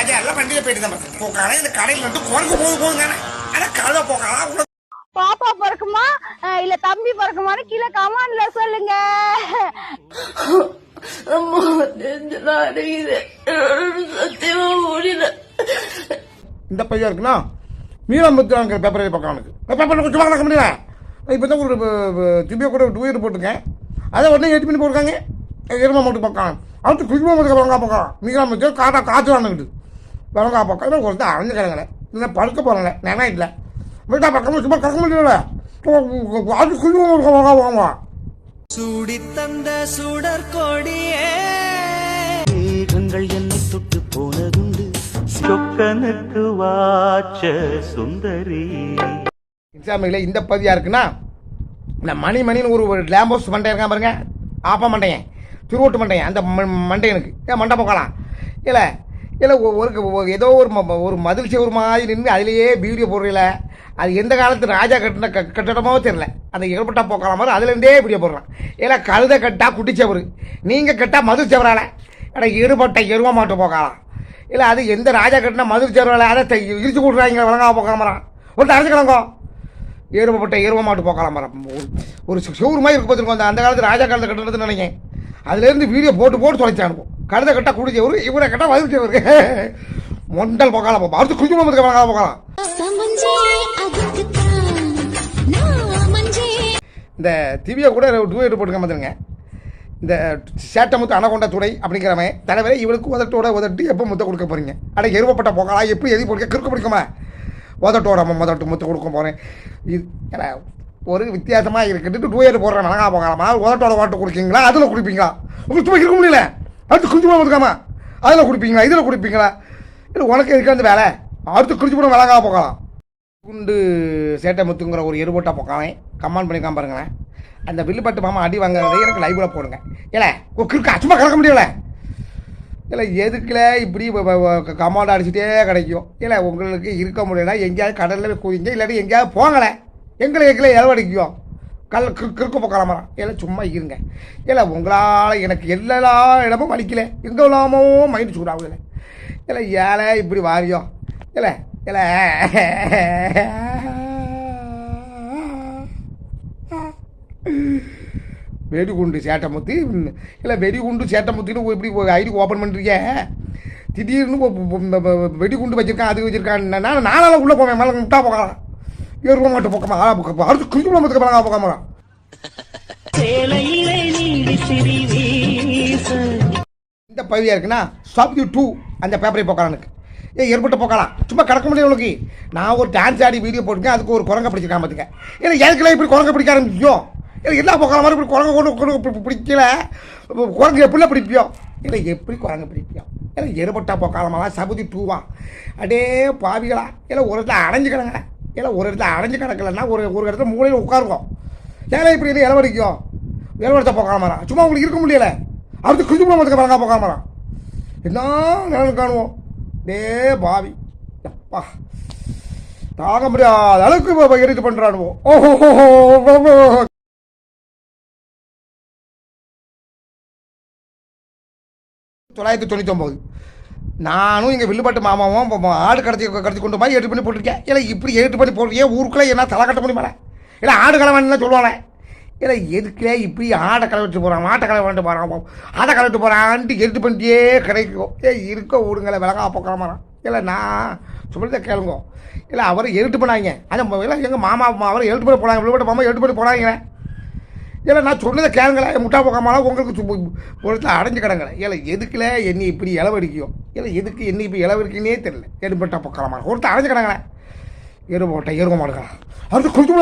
ராஜா எல்லாம் வண்டியில போயிட்டு தான் போக்கான இந்த கடையில் வந்து குறைக்கு போக போகுங்க ஆனா கழுத போக்கலாம் பாப்பா பிறக்குமா? இல்ல தம்பி பிறக்குமான்னு கீழே கமாண்ட்ல சொல்லுங்க. சத்தியமா முடியல. இந்த பையன் இருக்குன்னா மீனம்புத்திராங்கிற பேப்பரை பார்க்கலாம் எனக்கு பேப்பர் கொஞ்சம் வாங்க முடியல இப்போ தான் ஒரு திவ்யா கூட டூ இயர் போட்டிருக்கேன். அதை உடனே எட்டு பண்ணி போட்டிருக்காங்க. எருமா மட்டும் பார்க்கலாம் அவனுக்கு குஜ்மா மட்டும் வழங்கா பார்க்கலாம் மீனம்புத்திரம் காட்டா காற்று வாங்கிட்டு வழங்கா பார்க்கலாம் ஒருத்தர் அரைஞ்சு கிடங்கல இல்லை படுக்க போகிறேன் நேரம் இல்லை. வீட்டா பக்கமாக சும்மா கக்க முடியல அது வழங்கா வாங்க சூடி தந்த சுடற்கொடியே மேகங்கள் என்னை தொட்டு போனதுண்டு. சொக்கனுக்கு வாச்ச சுந்தரி. எக்ஸாம்பிள் இந்த பகுதியாக இருக்குன்னா இந்த மணி மணின்னு ஒரு லேம்போஸ் மண்டை இருக்கான் பாருங்க. ஆப்பா மண்டையன். திருவோட்டு மண்டையன். அந்த மண்டையனுக்கு. ஏன் மண்டை போக்கலாம் இல்லை இல்லை ஒரு ஏதோ ஒரு ம- ஒரு மதில் செவ்வறு மாதிரி நின்று அதிலேயே வீடியோ போடுறீல அது எந்த காலத்து ராஜா கட்டின க கட்டடமோ தெரில அந்த ஏற்பட்டா போக்கலாம் மாதிரி அதுலேருந்தே வீடியோ போடுறான். இல்லை கழுத கட்டா குட்டி செவரு. நீங்கள் கட்டா மதில் செவரால. ஏடா இருபட்ட எருவ மாட்டு போக்கலாம் இல்லை அது எந்த ராஜா கட்டின மதுள் செவரால அதை த- இடிச்சு விட்றாங்க வழங்காம போக்கலாம் மரம் அரைச்சு அரைஞ்சு கிழங்கோ ஏறுபட்ட ஏறுவ மாட்டு போக்கலாம் ஒரு ஒரு மாதிரி இருக்கு பார்த்துருக்கோம் அந்த அந்த காலத்து ராஜா காலத்தை கட்டுறதுன்னு நினைக்கிறேன் அதுலேருந்து வீடியோ போட்டு போட்டு தொலைச்சு அனுப்பும் கழுத கட்டா குடிச்சவர் இவரை கட்டா வதிச்சவர் மொண்டல் போக்கலாம் போகும் அடுத்து குஞ்சு மரத்துக்கு போகலாம் போகலாம் இந்த திவ்யா கூட டூயட் போட்டுக்க பார்த்துருங்க இந்த சேட்டமுத்து அணகொண்ட துறை அப்படிங்கிறவன் தலைவரை இவளுக்கு உதட்டோட உதட்டு எப்போ முத்த கொடுக்க போறீங்க? அட எருவப்பட்ட போகலாம் எப்படி எதி போடுக்க கிறுக்க பிடிக்குமா? உதட்டோட முதட்டு முத்த கொடுக்க போகிறேன் இது ஒரு வித்தியாசமாக இருக்கட்டு டூயட் போடுறேன் நலங்கா போகலாமா? உதட்டோட வாட்டு கொடுக்கீங்களா? அதில் குடிப்பீங்களா? உங்களுக்கு சும்மா இருக்க முடியல. அடுத்து குறிஞ்சி போட கொடுக்காம. அதில் கொடுப்பீங்களா இதில் கொடுப்பீங்களா? இல்லை உனக்கு இருக்க அந்த வேலை? அடுத்து குறிஞ்சி போட விளங்கா போகலாம் குண்டு சேட்டை முத்துங்கிற ஒரு எருபோட்டா போக்காவன் கமாண்ட் பண்ணிக்காம பாருங்களேன். அந்த வில்லுப்பட்டு மாமா அடி வாங்குறதை எனக்கு லைவில் போடுங்க. இல்லை கிறுக்கா சும்மா கலக்க முடியல. இல்லை எதுக்குல இப்படி கமாண்ட் அடிச்சுட்டே கிடைக்கும். இல்லை உங்களுக்கு இருக்க முடியல எங்கேயாவது கடலில் போய் இல்லாட்டி எங்கேயாவது போங்களேன் எங்களை எங்களை இளவடிக்கும் கல் கிறுக்கு போக்கலாமரா இல்லை சும்மா இருங்க. இல்லை உங்களால் எனக்கு எல்லா இடமும் வலிக்கல. எங்கே இல்லாமோ மைண்டு சூடாகுதுல இல்லை ஏழை இப்படி வாரியம் இல்லை இல்லை வெடிகுண்டு சேட்டமுத்து இல்லை வெடிகுண்டு சேட்டமுத்துன்னு இப்படி ஐடி ஓப்பன் பண்ணுறீங்க திடீர்னு வெடிகுண்டு வச்சுருக்கான் அது வச்சுருக்கான். நான் நாளால் உள்ளே போவேன் மேலே முட்டா போகலாம் ஏறுவ மாட்டு போக்கமா ஆளா போக்க அடுத்து குஞ்சு குழம்புக்கு மேலே போக்காம. இந்த பகுதியாக இருக்குன்னா சப்ஜி டூ அந்த பேப்பரை போக்கலானுக்கு ஏ ஏற்பட்ட போக்கலாம். சும்மா கிடக்க முடியும் உங்களுக்கு நான் ஒரு டான்ஸ் ஆடி வீடியோ போட்டிருக்கேன் அதுக்கு ஒரு குரங்க பிடிச்சிருக்கான் பார்த்துக்க ஏன்னா எனக்குலாம் இப்படி குரங்க பிடிக்க ஆரம்பிச்சியோ இல்லை எல்லா போக்கலாம் மாதிரி இப்படி குரங்க கொண்டு பிடிக்கல? குரங்கு எப்படிலாம் பிடிப்பியோ? இல்லை எப்படி குரங்க பிடிப்பியோ? இல்லை ஏற்பட்டா போக்காலமாலாம் சபதி டூவா அடே பாவிகளா. இல்லை ஒரு இடத்துல அடைஞ்சு இல்லை ஒரு இடத்துல அடைஞ்சு கிடக்கலன்னா ஒரு ஒரு இடத்துல மூலையில் உட்காருவோம். ஏன்னா இப்படி இல்லை இளவடிக்கும் இளவரத்தை போக்காம சும்மா உங்களுக்கு இருக்க முடியல. அடுத்து குஞ்சு குழம்புக்கு பழங்கா போக்காம என்ன நிலம் காணுவோம்? டே பாவி. அப்பா தாங்க முடியாத அளவுக்கு எடிட் பண்ணுறானுவோம் ஓஹோ தொள்ளாயிரத்தி தொண்ணூற்றி ஒம்பது நானும் எங்கள் வில்லுப்பாட்டு மாமாவும் ஆடு கடத்தி கடத்தி கொண்டு மாதிரி எட்டு பண்ணி போட்டிருக்கேன். இல்லை இப்படி எட்டு பண்ணி போட்டிருக்கே ஊருக்குள்ளே என்ன தலை கட்ட முடியுமா இல்லை ஆடு கலவான்னு சொல்லுவானே. இல்லை எதுக்குலே இப்படி ஆடை கலவெட்டு போகிறான் மாட்டை கலவெட்டு போகிறான் ஆடை கலவெட்டு போகிறான்ட்டு எட்டு பண்ணிட்டே கிடைக்கும் ஏ இருக்க ஊடுங்களை விலகா போக்கலாம் இல்லை நான் சொல்லிதான் கேளுங்க. இல்லை அவரை எழுட்டு பண்ணாங்க அந்த இல்லை எங்கள் மாமா அவரை எழுட்டு பண்ணி போனாங்க. விழுவட்ட மாமா எழுட்டு பண்ணி போனாங்க இல்லை நான் சொன்னதை கேளுங்களேன் முட்டா போக்காமலாம் உங்களுக்கு சு- அடைஞ்சு கிடங்களேன் இல்லை எதுக்குல என்னை இப்படி இளவடிக்கும் இல்லை எதுக்கு என்னை இப்படி இளவடிக்கினே தெரியல. எடுபட்டா போக்கலாமா ஒருத்தர் அடைஞ்சு கிடங்களேன் எருமை போட்ட எருமை மாடுக்கலாம் அடுத்து குஞ்சு